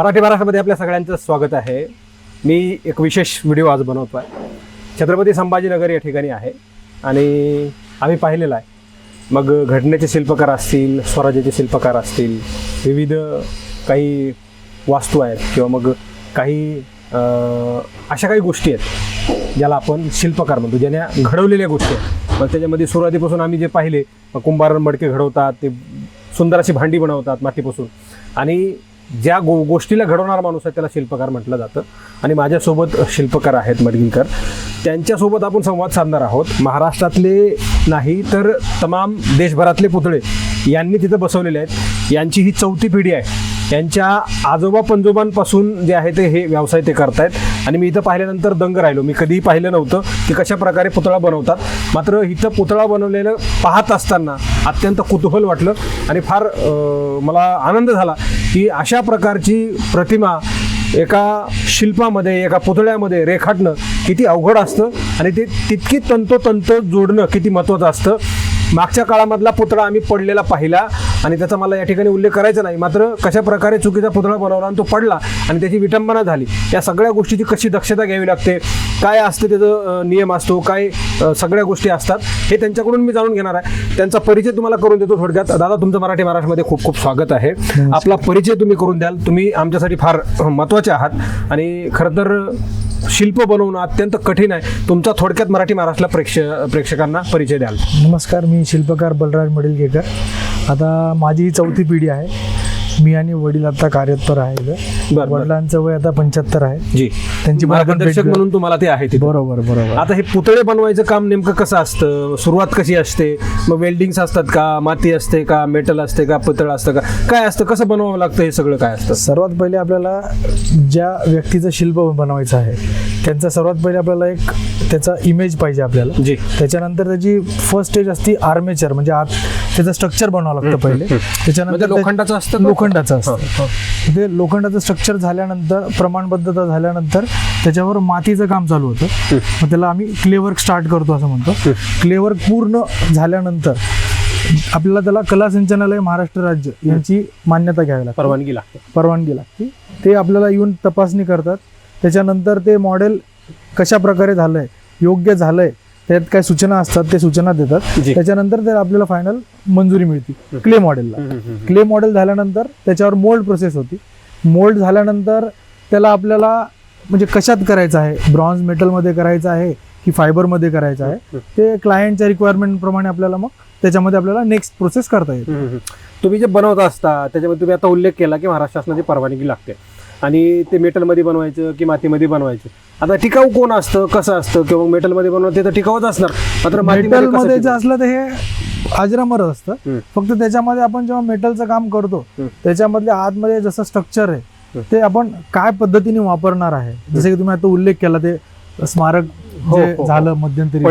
मराठी महाराष्ट्रामध्ये आपल्या सगळ्यांचं स्वागत आहे. मी एक विशेष व्हिडिओ आज बनवतो आहे छत्रपती संभाजीनगर या ठिकाणी आहे आणि आम्ही पाहिलेला आहे. मग घटनेचे शिल्पकार असतील स्वराज्याचे शिल्पकार असतील विविध काही वास्तू आहेत किंवा मग काही अशा काही गोष्टी आहेत ज्याला आपण शिल्पकार म्हणतो ज्याने घडवलेल्या गोष्टी आहेत. मग त्याच्यामध्ये सुरुवातीपासून आम्ही जे पाहिले मग कुंभार मडके घडवतात ते सुंदर अशी भांडी बनवतात मातीपासून. आणि ज्या गो गोष्टीला घडवणारा माणूस आहे त्याला शिल्पकार म्हटलं जातं. आणि माझ्यासोबत शिल्पकार आहेत मडगिंकर त्यांच्यासोबत आपण संवाद साधणार आहोत. महाराष्ट्रातले नाही तर तमाम देशभरातले पुतळे यांनी तिथं बसवलेले आहेत. यांची ही चौथी पिढी आहे. यांच्या आजोबा पंजोबांपासून जे आहे ते हे व्यवसाय ते करतायत. आणि मी इथं पाहिल्यानंतर दंग राहिलो. मी कधीही पाहिलं नव्हतं की कशा प्रकारे पुतळा बनवतात. मात्र इथं पुतळा बनवलेलं पाहत असताना अत्यंत कुतूहल वाटलं आणि फार मला आनंद झाला की अशा प्रकारची प्रतिमा एका शिल्पामध्ये एका पुतळ्यामध्ये रेखाटणं किती अवघड असतं आणि ते तितकी तंतोतंत जोडणं किती महत्त्वाचं असतं. मागच्या काळामधला पुतळा आम्ही पडलेला पाहिला. आणि त्याचा मला या ठिकाणी उल्लेख करायचा नाही. मात्र कशा प्रकारे चुकीचा पुतळा बनवला आणि तो पडला आणि त्याची विटंबना झाली या सगळ्या गोष्टीची कशी दक्षता घ्यावी लागते काय असतं त्याचं नियम असतो काय सगळ्या गोष्टी असतात हे त्यांच्याकडून मी जाणून घेणार आहे. त्यांचा परिचय तुम्हाला करून देतो थोडक्यात. दादा तुमचं मराठी महाराष्ट्रामध्ये खूप खूप स्वागत आहे. आपला परिचय तुम्ही करून द्याल. तुम्ही आमच्यासाठी फार महत्त्वाचे आहात. आणि खरं तर शिल्प बनवणं अत्यंत कठीण आहे. तुमचा थोडक्यात मराठी महाराष्ट्राला प्रेक्ष प्रेक्षकांना परिचय द्याल. नमस्कार मी शिल्पकार बलराज मडिलगेकर. आता माझी चौथी पिढी आहे. मी आणि वडील आता कार्यरत आहे. बरं. वडिलांचं वय आता पंच्याहत्तर आहे. जी. त्यांची भेट मार्गदर्शक. म्हणून तुम्हाला ते आहे तिथे. बरोबर बरोबर. आता हे पुतळे बनवायचं काम नेमकं कसं असतं? सुरुवात कशी असते? मग वेल्डिंग्स असतात का? माती असते का? मेटल असते का? पितळ असतं का? काय असतं? कसं बनवावं लागतं हे सगळं काय असतं? सर्वात पहिले आपल्याला ज्या व्यक्तीचं शिल्प बनवायचं आहे त्यांचा सर्वात पहिले आपल्याला एक त्याचा इमेज पाहिजे आपल्याला. जी. त्याच्यानंतर त्याची फर्स्ट स्टेज असती आर्मेचर म्हणजे आत त्याचं स्ट्रक्चर बनावं लागतं पहिले. म्हणजे त्याच्यानंतर ते- लोखंडाचं असतं का? लोखंडाचं असतं. ते लोखंडाचं स्ट्रक्चर झाल्यानंतर प्रमाणबद्धता झाल्यानंतर त्याच्यावर मातीचं काम चालू होतं. मग त्याला आम्ही क्लेवर्क स्टार्ट करतो असं म्हणतो. क्लेवर्क पूर्ण झाल्यानंतर आपल्याला त्याला कला संचालनालय महाराष्ट्र राज्य यांची मान्यता घ्यावी लागते. परवानगी लागते. परवानगी लागते. ते आपल्याला येऊन तपासणी करतात. त्याच्यानंतर ते मॉडेल कशा प्रकारे झालंय योग्य झालंय त्यात काय सूचना असतात ते सूचना देतात. त्याच्यानंतर ते आपल्याला फायनल मंजुरी मिळते. क्ले मॉडेलला. क्ले मॉडेल झाल्यानंतर त्याच्यावर मोल्ड प्रोसेस होती. मोल्ड झाल्यानंतर त्याला आपल्याला म्हणजे कशात करायचं आहे? ब्रॉन्झ मेटलमध्ये करायचं आहे की फायबरमध्ये करायचं आहे? ते क्लायंटच्या रिक्वायरमेंट प्रमाणे आपल्याला मग त्याच्यामध्ये आपल्याला नेक्स्ट प्रोसेस करता येते. तुम्ही जे बनवत असता त्याच्यामध्ये तुम्ही आता उल्लेख केला की महाराष्ट्र शासनाची परवानगी लागते. आणि ते मेटलमध्ये बनवायचं की मातीमध्ये बनवायचं आता टिकाऊ कोण असतं कसं असतं किंवा मेटलमध्ये बनवलं ते तर टिकाऊच असणार मात्र मातीमध्ये मेटल कसं मध्ये जे? असलं तर हे अजरामर असतं. फक्त त्याच्यामध्ये आपण जेव्हा मेटलचं काम करतो. त्याच्यामधल्या आतमध्ये जसं स्ट्रक्चर आहे ते आपण काय पद्धतीने वापरणार आहे जसं की तुम्ही आता उल्लेख केला ते स्मारक हो, जे हो, हो. झालं मध्यंतरी.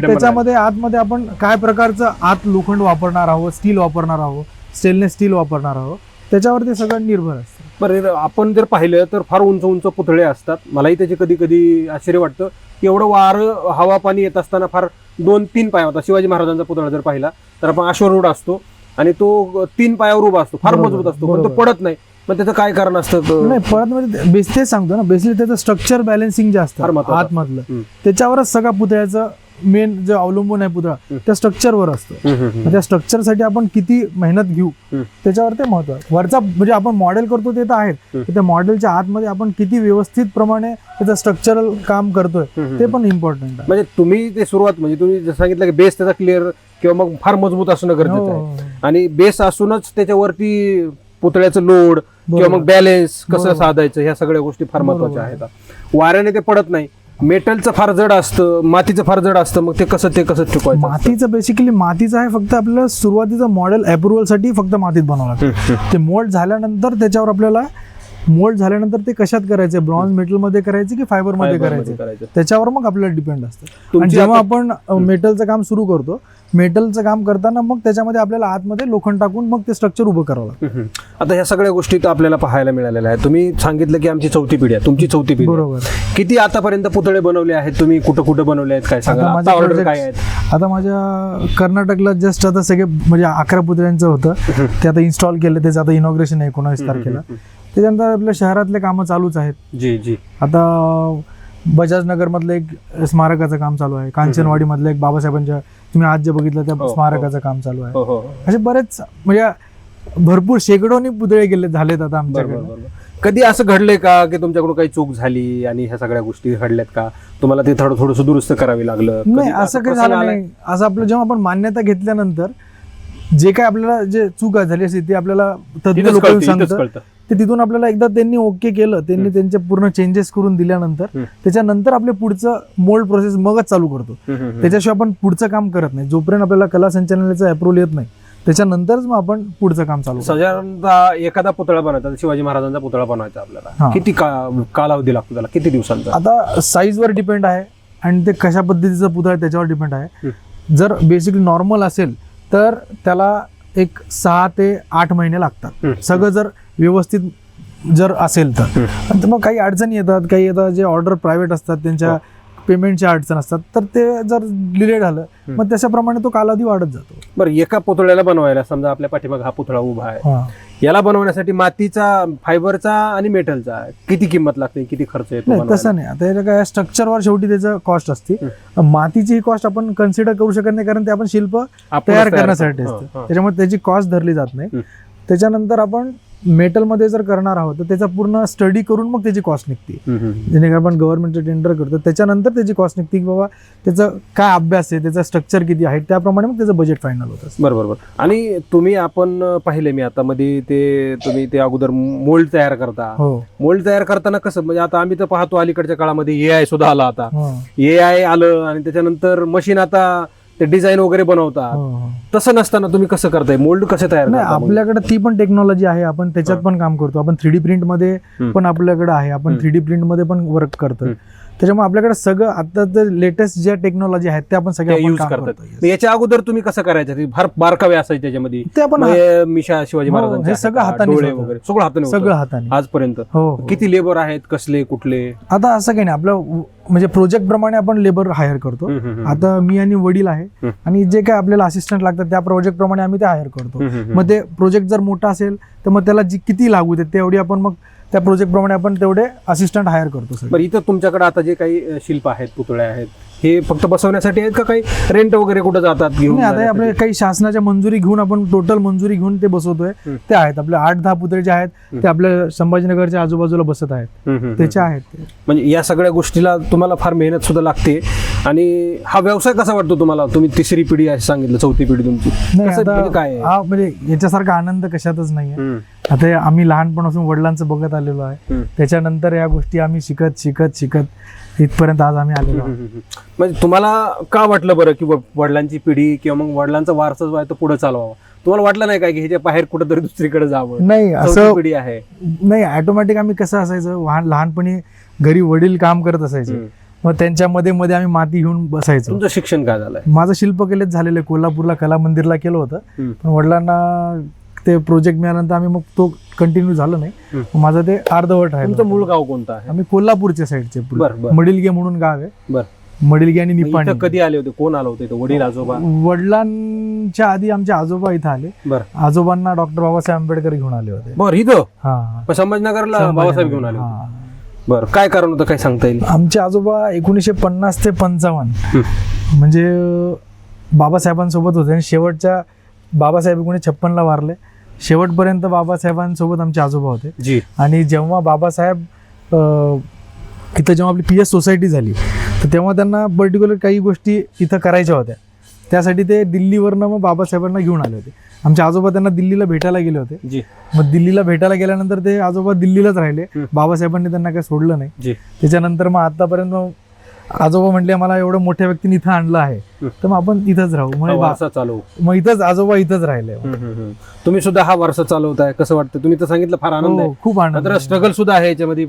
त्याच्यामध्ये आतमध्ये आपण काय प्रकारचं आत लोखंड वापरणार आहोत स्टील वापरणार आहोत स्टेनलेस स्टील वापरणार आहोत त्याच्यावर ते सगळं निर्भर असतं बरं आपण जर पाहिलं तर फार उंच उंच पुतळे असतात. मलाही त्याचे कधी कधी आश्चर्य वाटतं. की एवढं वारं हवा पाणी येत असताना फार दोन तीन पाय होता. शिवाजी महाराजांचा पुतळा जर पाहिला तर आपण अश्वरूढ असतो आणि तो तीन पायावर उभा असतो. फार मजबूत असतो. पण तो. पडत नाही. मग त्याचं काय कारण असतं? नाही परत म्हणजे बेस तेच सांगतो ना. बेसिकली त्याचं स्ट्रक्चर बॅलन्सिंग जे असतं. आतमधलं. त्याच्यावरच सगळा पुतळ्याचं मेन जे अवलंबून आहे पुतळा. त्या स्ट्रक्चरवर असतं त्या स्ट्रक्चरसाठी आपण किती मेहनत घेऊ. त्याच्यावर ते महत्त्व आहे वरचा म्हणजे आपण मॉडेल करतो ते तर आहेत त्या मॉडेलच्या आतमध्ये आपण किती व्यवस्थित प्रमाणे त्याचं स्ट्रक्चरल काम करतोय. ते पण इम्पॉर्टंट आहे म्हणजे तुम्ही ते सुरुवात म्हणजे तुम्ही जसं सांगितलं की बेस त्याचा क्लिअर किंवा मग फार मजबूत असणं गरजेचं हो, आहे हो, हो. आणि बेस असूनच त्याच्यावरती पुतळ्याचं लोड किंवा मग बॅलेन्स कसं. साधायचं ह्या सगळ्या गोष्टी फार. महत्त्वाच्या आहेत वाऱ्याने ते पडत नाही मेटलचं फार जड असतं मातीचं फार जड असतं मग ते कसं ते कसं चुकवायचं? मातीचं बेसिकली मातीचं आहे फक्त आपल्याला सुरुवातीचं मॉडेल अप्रुव्हलसाठी फक्त मातीत बनावं लागतं. ते मोल्ड झाल्यानंतर त्याच्यावर आपल्याला मोल्ड झाल्यानंतर ते कशात करायचे? ब्रॉन्झ मेटलमध्ये करायचे की फायबरमध्ये Fiber मध्ये करायचे. त्याच्यावर मग आपल्याला डिपेंड असतं. आणि जेव्हा आपण मेटलचं काम सुरू करतो मेटलचं काम करताना मग त्याच्यामध्ये आपल्याला आतमध्ये लोखंड टाकून मग ते स्ट्रक्चर उभं करावं लागतं. आता ह्या सगळ्या गोष्टी तर आपल्याला पाहायला मिळालेल्या आहेत. तुम्ही सांगितलं की आमची चौथी पिढी आहे. तुमची चौथी पिढी आहे. बरोबर. किती आतापर्यंत पुतळे बनवले आहेत तुम्ही? कुठं कुठं बनवले आहेत? काय सांगा? आता आता माझे ऑर्डर काय आहेत? आता माझ्या कर्नाटकला जस्ट आता सगळे म्हणजे अकरा पुतळ्यांचं होतं. ते आता इन्स्टॉल केलं. त्याचं आता इनॉग्रेशन आहे एकोणावीस तारखेला. त्याच्यानंतर आपल्या शहरातले कामं चालूच आहेत. जी जी. आता बजाज नगर मधलं एक स्मारकाचं काम चालू आहे. कांचनवाडी मधलं एक बाबासाहेबांच्या तुम्ही आज जे बघितलं त्या हो, हो. स्मारकाचं काम चालू आहे. हो असे बरेच म्हणजे भरपूर शेकडोनी पुतळे गेले झालेत आता आमच्याकडे कधी असं घडलंय का की तुमच्याकडून काही चूक झाली आणि ह्या सगळ्या गोष्टी घडल्यात का? तुम्हाला ते थोडं थोडंसं दुरुस्त करावी लागलं? नाही असं काही झालं? नाही. असं आपलं जेव्हा आपण मान्यता घेतल्यानंतर जे काय आपल्याला जे चूक झाली असते ते आपल्याला तज्ञ इथंच लोक कळतं, इथंच सांगतात कळतं. ते तिथून आपल्याला एकदा त्यांनी ओके केलं त्यांनी त्यांचे पूर्ण चेंजेस करून दिल्यानंतर हम्म. त्याच्यानंतर आपले पुढचं मोल्ड प्रोसेस मगच चालू करतो हम्म, हम्म, हम्म. त्याच्याशिवाय आपण पुढचं काम करत नाही जोपर्यंत आपल्याला कला संचालनालयाचा अप्रुव्हल येत नाही त्याच्यानंतरच मग आपण पुढचं काम चालू करतो. साधारणतः एखादा पुतळा बनवायचा शिवाजी महाराजांचा पुतळा बनवायचा आपल्याला हा. किती का- कालावधी लागतो त्याला किती दिवसांचा आता साईजवर डिपेंड आहे आणि ते कशा पद्धतीचं पुतळा आहे त्याच्यावर डिपेंड आहे जर बेसिकली नॉर्मल असेल तर त्याला एक सहा ते आठ महिने लागतात. सगळं जर व्यवस्थित जर असेल तर. मग काही अडचणी येतात काही येतात जे ऑर्डर प्रायव्हेट असतात त्यांच्या पेमेंटच्या अडचण असतात तर ते जर डिले झालं मग त्याच्याप्रमाणे तो कालावधी वाढत जातो बरं एका पुतळ्याला बनवायला समजा आपल्या पाठीमाग हा पुतळा उभा आहे. याला बनवण्यासाठी मातीचा फायबरचा आणि मेटलचा किती किंमत लागते किती खर्च येतो? तसं नाही आता काय स्ट्रक्चरवर शेवटी त्याचं कॉस्ट असते मातीची ही कॉस्ट आपण कन्सिडर करू शकत नाही कारण ते आपण शिल्प तयार करण्यासाठी. असतं. त्याच्यामुळे त्याची कॉस्ट धरली जात नाही. त्याच्यानंतर आपण मेटलमध्ये जर करणार आहोत तर त्याचा पूर्ण स्टडी करून मग त्याची कॉस्ट निघते. जेणेकरून आपण गव्हर्नमेंटचं टेंडर करतो त्याच्यानंतर त्याची कॉस्ट निघते की बाबा त्याचं काय अभ्यास आहे त्याचं स्ट्रक्चर किती आहे त्याप्रमाणे मग त्याचं बजेट फायनल होत बरोबर बरोबर. आणि तुम्ही आपण पाहिले मी आता मध्ये ते तुम्ही ते अगोदर मोल्ड तयार करता. हो. मोल्ड तयार करताना कसं म्हणजे आता आम्ही तर पाहतो अलीकडच्या काळामध्ये ए आय सुद्धा आला आता. हो, ए आय आलं आणि त्याच्यानंतर मशीन आता ते डिझाईन वगैरे बनवतात हो, हो. तसं नसताना तुम्ही कसं करताय मोल्ड कसे तयार नाही? आपल्याकडे ती पण टेक्नॉलॉजी आहे आपण त्याच्यात पण काम करतो आपण थ्री डी प्रिंटमध्ये. पण आपल्याकडे आहे आपण. थ्री डी प्रिंटमध्ये पण वर्क करतो. त्याच्यामुळे आपल्याकडे सगळं आता तर लेटेस्ट ज्या टेक्नॉलॉजी आहेत त्या आपण सगळ्या यूज करतात याच्या अगोदर तुम्ही कसं करायचं ते फार बारकावे असायचे त्याच्यामध्ये ते आपण हे मिशा शिवाजी हो, महाराजांचे हे सगळं आहेत, हातानेच डोळे होतं. वगैरे सगळं हाताने सगळं होतं. हाताने आजपर्यंत हो हो. किती लेबर आहेत कसले कुठले आता असं काही नाही आपलं म्हणजे प्रोजेक्ट प्रमाणे आपण लेबर हायर करतो. आता मी आणि वडील आहे. आणि जे काय आपल्याला असिस्टंट लागतात त्या प्रोजेक्ट प्रमाणे आम्ही ते हायर करतो. मग ते प्रोजेक्ट जर मोठा असेल तर मग त्याला जी किती लागू देत तेवढी आपण मग त्या प्रोजेक्टप्रमाणे आपण तेवढे असिस्टंट हायर करतो सर बरं इथं तुमच्याकडे आता जे काही शिल्प आहेत पुतळे आहेत हे फक्त बसवण्यासाठी आहेत का काही रेंट वगैरे कुठं जातात घेऊन नाही आता हे आपले जाण्यासाठी? काही शासनाच्या मंजुरी घेऊन आपण टोटल मंजुरी घेऊन ते बसवतोय हम्म. ते आहेत आपले आठ दहा पुतळे जे आहेत ते आपल्या संभाजीनगरच्या आजूबाजूला बसत आहेत हम्म, हम्म, हम्म. त्याचे आहेत ते. म्हणजे या सगळ्या गोष्टीला तुम्हाला फार मेहनत सुद्धा लागते आणि हा व्यवसाय कसा वाटतो तुम्हाला तुम्ही तिसरी पिढी आहे सांगितलं चौथी पिढी तुमची नाही कसं- म्हणजे काय आहे? हा म्हणजे याच्यासारखा आनंद कशातच नाहीये हम्म, आता हे आम्ही लहानपणापासून वडिलांचं बघत आलेलो आहे हम्म. त्याच्यानंतर या गोष्टी आम्ही शिकत शिकत शिकत इथपर्यंत आज आम्ही आलेलो आहोत. म्हणजे तुम्हाला का वाटलं बरं की व- वडिलांची पिढी किंवा मग वडिलांचा वारसा जो आहे तो पुढे चालवावा? तुम्हाला वाटलं नाही का की ह्याच्या बाहेर कुठेतरी दुसरीकडे जावं? नाही चौथी असं पिढी आहे. नाही ऑटोमॅटिक आम्ही कसं असायचं लहान लहानपणी घरी वडील काम करत असायचे. हम्म. मग त्यांच्या मध्ये मध्ये आम्ही माती घेऊन बसायचो. तुमचं शिक्षण काय झालंय? माझं शिल्पकलेत झालेलं आहे. कोल्हापूरला कला मंदिरला केलं होतं. हम्म. पण वडिलांना ते प्रोजेक्ट मिळाल्यानंतर आम्ही मग तो कंटिन्यू झालं नाही. माझं ते अर्धवट तुमचं राहिलं मूळ गाव कोणतं आहे? आम्ही कोल्हापूरच्या साईडचे. मडिलगे म्हणून गाव आहे. बर. मडिलगे आणि निपाणी. कधी आले होते? कोण आलं होतं वडील आजोबा? वडिलांच्या आधी आमचे आजोबा इथं आले. आजोबांना डॉक्टर बाबासाहेब आंबेडकर घेऊन आले होते. बर इथं? हा. संभाजीनगरला बाबासाहेब घेऊन आले. बर काय कारण होतं? काय सांगता येईल? आमचे आजोबा एकोणीसशे पन्नास ते पंचावन्न. म्हणजे बाबासाहेबांसोबत होते आणि शेवटच्या बाबासाहेब एकोणीसशे छप्पनला वारले. शेवटपर्यंत बाबासाहेबांसोबत आमचे आजोबा होते. जी. आणि जेव्हा बाबासाहेब अं, इथं जेव्हा आपली पी एस सोसायटी झाली तर तेव्हा त्यांना पर्टिक्युलर काही गोष्टी इथं करायच्या होत्या. त्यासाठी ते दिल्लीवरनं मग बाबासाहेबांना घेऊन आले होते. आमचे आजोबा त्यांना दिल्लीला भेटायला गेले होते. जी. मग दिल्लीला भेटायला गेल्यानंतर ते आजोबा दिल्लीलाच राहिले. बाबासाहेबांनी त्यांना काही सोडलं नाही. त्याच्यानंतर मग आतापर्यंत आजोबा म्हटले मला एवढं मोठ्या व्यक्तीने इथं आणलं आहे. तर मग आपण इथंच राहू मग वारसा चालू मग इथंच आजोबा इथंच राहिले. तुम्ही सुद्धा हा वारसा चालवताय कसं वाटतं तुम्ही तर सांगितलं फार आनंद आहे हो, खूप आनंद. स्ट्रगल सुद्धा आहे याच्यामध्ये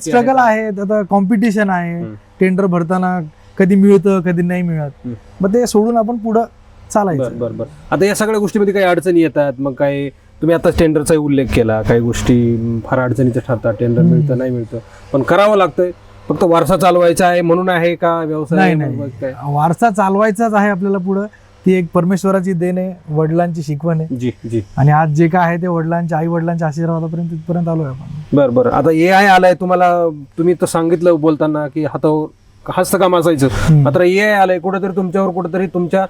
स्ट्रगल. आहे आता कॉम्पिटिशन आहे. टेंडर भरताना कधी मिळतं कधी नाही मिळत. मग ते सोडून आपण पुढं चालायचं बर बर आता या सगळ्या गोष्टीमध्ये काही अडचणी येतात मग काही तुम्ही आता टेंडरचा उल्लेख केला काही गोष्टी फार अडचणीच्या ठरतात टेंडर. मिळतं नाही मिळतं पण करावं लागतंय फक्त वारसा चालवायचा आहे म्हणून आहे का व्यवसाय नाही नाही. वारसा चालवायचाच आहे आपल्याला पुढं. ती एक परमेश्वराची देण आहे वडिलांची शिकवण आहे. जी जी. आणि आज जे काय आहे ते वडिलांच्या आई वडिलांच्या आशीर्वादापर्यंत तिथपर्यंत आलोय आपण. बरं बरं. आता ए आय आलाय तुम्हाला तुम्ही तर सांगितलं बोलताना की हातावर हस्तकाम असायचं. मात्र ए आय आलंय कुठेतरी तुमच्यावर कुठेतरी तुमच्या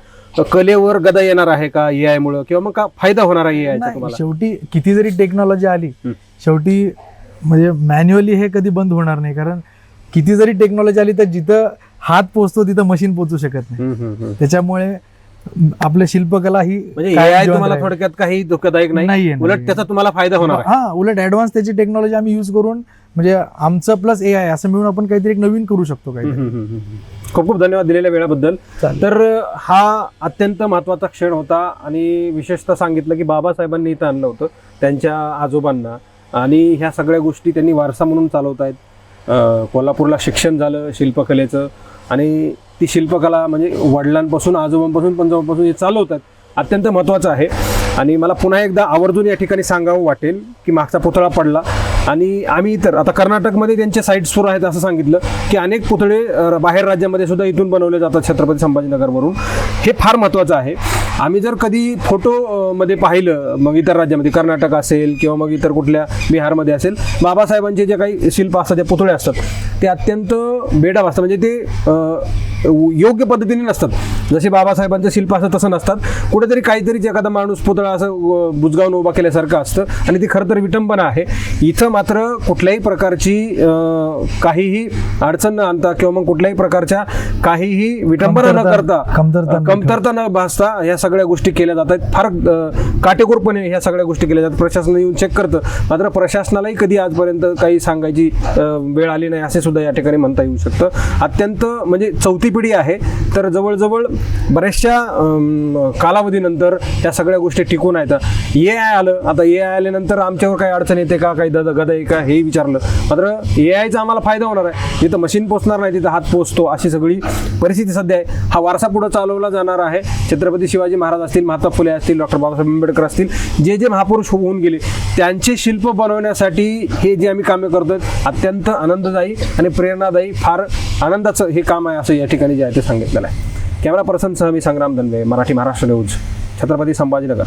कलेवर गदा येणार आहे का ए आय मुळे? किंवा मग का फायदा होणार आहे ए तुम्हाला? शेवटी किती जरी टेक्नॉलॉजी आली. शेवटी म्हणजे मॅन्युअली हे कधी बंद होणार नाही. कारण किती जरी टेक्नॉलॉजी आली तर जिथं हात पोचतो तिथं मशीन पोचू शकत नाही. त्याच्यामुळे आपल्या शिल्पकला ही म्हणजे तुम्हाला. थोडक्यात काही धोकादायक नाही उलट. त्याचा तुम्हाला फायदा होणार आहे हा उलट ऍडव्हान्स त्याची टेक्नॉलॉजी आम्ही युज करून म्हणजे आमचं प्लस ए आय असं मिळून आपण काहीतरी एक नवीन करू शकतो हम्म. खूप खूप धन्यवाद दिलेल्या वेळाबद्दल. तर हा अत्यंत महत्त्वाचा क्षण होता आणि विशेषतः सांगितलं की बाबासाहेबांनी इथं आणलं होतं त्यांच्या आजोबांना आणि ह्या सगळ्या गोष्टी त्यांनी वारसा म्हणून चालवत आहेत कोल्हापूरला शिक्षण झालं शिल्पकलेचं. आणि ती शिल्पकला म्हणजे वडिलांपासून आजोबांपासून पंजोबांपासून हे चालवतात अत्यंत महत्त्वाचं आहे. आणि मला पुन्हा एकदा आवर्जून या ठिकाणी सांगावं वाटेल की मागचा पुतळा पडला. आणि आम्ही तर आता कर्नाटकमध्ये त्यांचे साईट सुरू आहेत असं सांगितलं की अनेक पुतळे बाहेर राज्यामध्ये सुद्धा इथून बनवले जातात छत्रपती संभाजीनगरवरून. हे फार महत्त्वाचं आहे. आम्ही जर कधी फोटो मध्ये पाहिलं मग इतर राज्यामध्ये कर्नाटक असेल किंवा मग इतर कुठल्या बिहारमध्ये असेल बाबासाहेबांचे जे काही शिल्प असतात जे पुतळे असतात ते अत्यंत बेडाब असतात म्हणजे ते योग्य पद्धतीने नसतात. जसे बाबासाहेबांचं शिल्प असतं तसं नसतात. कुठेतरी काहीतरी एखादा माणूस पुतळा असं बुजगावून उभा केल्यासारखं असतं आणि ती खरं तर विटंबना आहे. इथं मात्र कुठल्याही प्रकारची काहीही अडचण न आणता किंवा मग कुठल्याही प्रकारच्या काहीही विटंबना न करता कमतरता न भासता ह्या सगळ्या गोष्टी केल्या जातात फार काटेकोरपणे ह्या सगळ्या गोष्टी केल्या जातात. प्रशासन येऊन चेक करतं. मात्र प्रशासनालाही कधी आजपर्यंत काही सांगायची वेळ आली नाही असे सुद्धा या ठिकाणी म्हणता येऊ शकतं. अत्यंत म्हणजे चौथी पिढी आहे. तर जवळजवळ बऱ्याचशा कालावधीनंतर त्या सगळ्या गोष्टी टिकून आहेत. ए आय आलं. आता ए आय आल्यानंतर आमच्यावर काही अडचण येते का? काही दद गदा आहे का? हे विचारलं. मात्र ए आयचा आम्हाला फायदा होणार आहे. जिथं मशीन पोचणार नाही तिथं हात पोचतो अशी सगळी परिस्थिती सध्या आहे. हा वारसा पुढे चालवला जाणार आहे. छत्रपती शिवाजी महाराज असतील महात्मा फुले असतील डॉक्टर बाबासाहेब आंबेडकर असतील जे जे महापुरुष होऊन गेले त्यांचे शिल्प बनवण्यासाठी हे जे आम्ही कामे करतोय अत्यंत आनंददायी आणि प्रेरणादायी फार आनंदाचं हे काम आहे असं या ठिकाणी ठिकाणी जे आहे ते सांगितलेलं आहे. कॅमेरा पर्सनसह मी संग्राम दनवे मराठी महाराष्ट्र न्यूज छत्रपती संभाजीनगर.